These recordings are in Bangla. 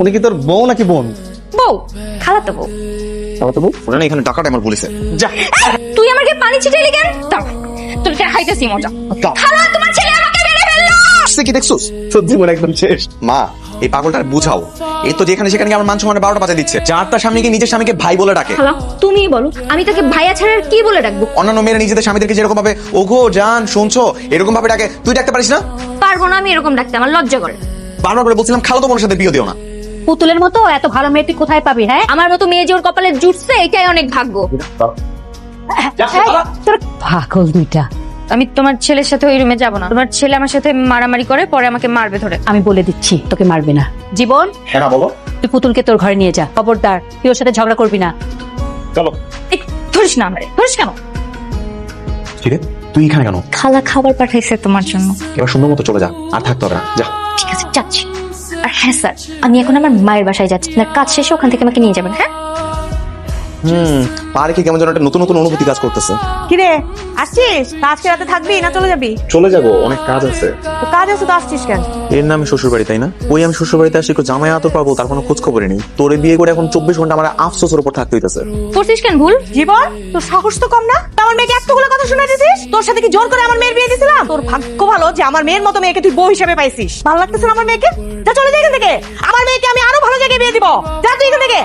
উনি কি তোর বউ নাকি বোন? বউ খালাতো বউ। খালাতো তো বউ? ওরা না এখানে টাকাটা আমার বলেছে যা। তুই আমাকে পানি ছিটাইলি কেন? দাঁড়া তোর খাইতেছি মজা। দাও। খালা তোমার ছেলে আমাকে মেরে ফেলল! সে কি দেখছস? সত্যি মনে একদম শেষ। মা এই পাগলটা বুঝাও। এই তো যেখানে সেখানে আমার মান সম্মানে বারোটা বাজা দিচ্ছে। যার তার স্বামীকে নিজের স্বামীকে ভাই বলে ডাকে। খালা তুমিই বলো আমি তাকে ভাইয়া ছাড়া আর কি বলে ডাকবো? অন্যান্য মেয়েরা নিজেদের স্বামীদেরকে যেরকম ভাবে ওঘো জান শুনছো? এরকম ভাবে ডাকে। তুই ডাকতে পারিস না? পারব না আমি এরকম ডাকতে আমার লজ্জা করে। বারবার করে বলছিলাম খালো তো বোনের সাথে বিয়ে দিও না। পুতুলের মতো এত ভালো মেয়ে তুই কোথায় পাবি হ্যাঁ? আমার মতো মেয়ে যে ওর কপালে জুটছে এটাই অনেক ভাগ্য। তোর পাগল দুইটা। আমি তোমার ছেলের সাথে ওই রুমে যাব না। তোমার ছেলে আমার সাথে মারামারি করে পরে আমাকে মারবে ধরে। আমি বলে দিচ্ছি তোকে মারবে না। জীবন? হ্যাঁ না বলো। তুই পুতুলকে তোর ঘরে নিয়ে যা। খবরদার তুই ওর সাথে ঝগড়া করবি না। চলো। ধরিস না আমারে। ধরিস কেন? ঠিক আছে তুই এখানে কেন? খালা খাবার পাঠাইছে তোমার জন্য। এবার সুন্দর মতো চলে যা আর থাকতে হবে না। যা। ঠিক আছে যাচ্ছি। আর হ্যাঁ স্যার আমি এখন আমার মায়ের বাসায় যাচ্ছি। আপনার কাজ শেষে ওখান থেকে আমাকে নিয়ে যাবেন হ্যাঁ? হুম। পারে কি কেমন যেন একটা নতুন নতুন অনুভূতি কাজ করতেছে। কিরে আসছিস? তা আজকে রাতে থাকবি না চলে যাবি? চলে যাব অনেক কাজ আছে। তো কাজ আছে তো আসছিস কেন? এর নাম শ্বশুর বাড়ি তাই না? ওই আমি শ্বশুর বাড়িতে আসি একটু জামাই আতো পাবো তার কোনো খোঁজ খবরই নেই। তোরে বিয়ে করে এখন চব্বিশ ঘণ্টা আমার আফসোসের উপর থাকতে হইতেছে। করছিস কেন ভুল? জীবন তোর সাহস তো কম না? তা আমার মেয়েকে এতগুলো কথা শুনে দিছিস তোর সাথে কি জোর করে আমার মেয়ের বিয়ে দিছিলাম? তোর ভাগ্য ভালো যে আমার মেয়ের মতো মেয়েকে তুই বউ হিসেবে পাইছিস। ভালো লাগতেছে না আমার মেয়েকে? যা চলে যাই এখান থেকে। আমার মেয়েকে আমি আরও ভালো জায়গায় বিয়ে দিব। যা তুই এখান থেকে।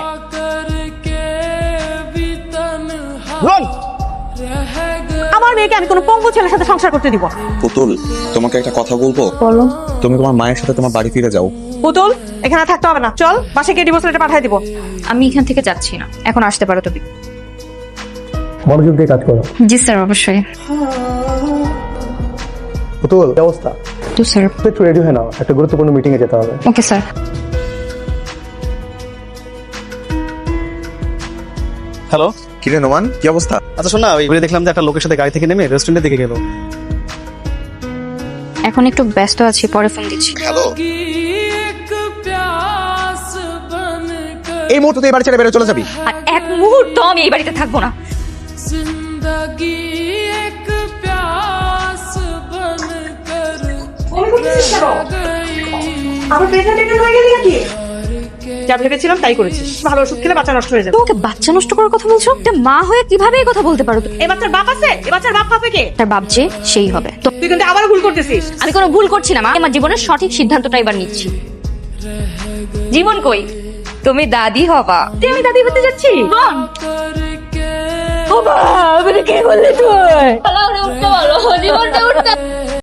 আমার মেয়েকে আমি কোনো পঙ্গু ছেলের সাথে সংসার করতে দিব পুতুল তোমাকে একটা কথা বলব? বলো। তুমি তোমার মায়ের সাথে তোমার বাড়ি ফিরে যাও। পুতুল এখানে থাকতে হবে না। চল বাসায় গিয়ে ডিভোর্স লেটার পাঠিয়ে দিব। আমি এখান থেকে যাচ্ছি না। এখন আসতে পারো তুমি। মনোযোগ দিয়ে কাজ করো। জি স্যার অবশ্যই। পুতুল কি অবস্থা তো স্যার। একটু রেডি হয়ে নাও। একটা গুরুত্বপূর্ণ মিটিং এ যেতে হবে। Okay sir. হ্যালো কিরে নোমান কি অবস্থা? আচ্ছা শোন না ওই ঘুরে দেখলাম যে একটা লোকের সাথে গাড়ি থেকে নেমে রেস্টুরেন্টের দিকে গেল। এখন একটু ব্যস্ত আছি পরে ফোন দিচ্ছি। হ্যালো এই মুহূর্তে তুই এই বাড়ি ছেড়ে বেরো চলে যাবি। আর এক মুহূর্ত আমি এই বাড়িতে থাকব না। আমার পেছনে টেনে হয়ে গেলি নাকি? যা ভেবেছিলাম তাই করেছিস। ভালো ওষুধ খেলে বাচ্চা নষ্ট হয়ে যাবে। তোমাকে বাচ্চা নষ্ট করার কথা বলছো? একটা মা হয়ে কীভাবে এই কথা বলতে পারো? তুমি? এই বাচ্চার বাপ আছে? এই বাচ্চার বাপ পাবে কে? তার বাপ যে সেই হবে। তো তুই কিন্তু আবার ভুল করতেছিস। আমি কোনো ভুল করছি না মা। আমার জীবনের সঠিক সিদ্ধান্তটা এবার নিচ্ছি। জীবন কই? তুমি দাদি হবা। তুই আমি দাদি হতে যাচ্ছি? বোন ও বাবা, আমাকে কে বললি তুই? উঠতে বলো। জীবনটা উঠতে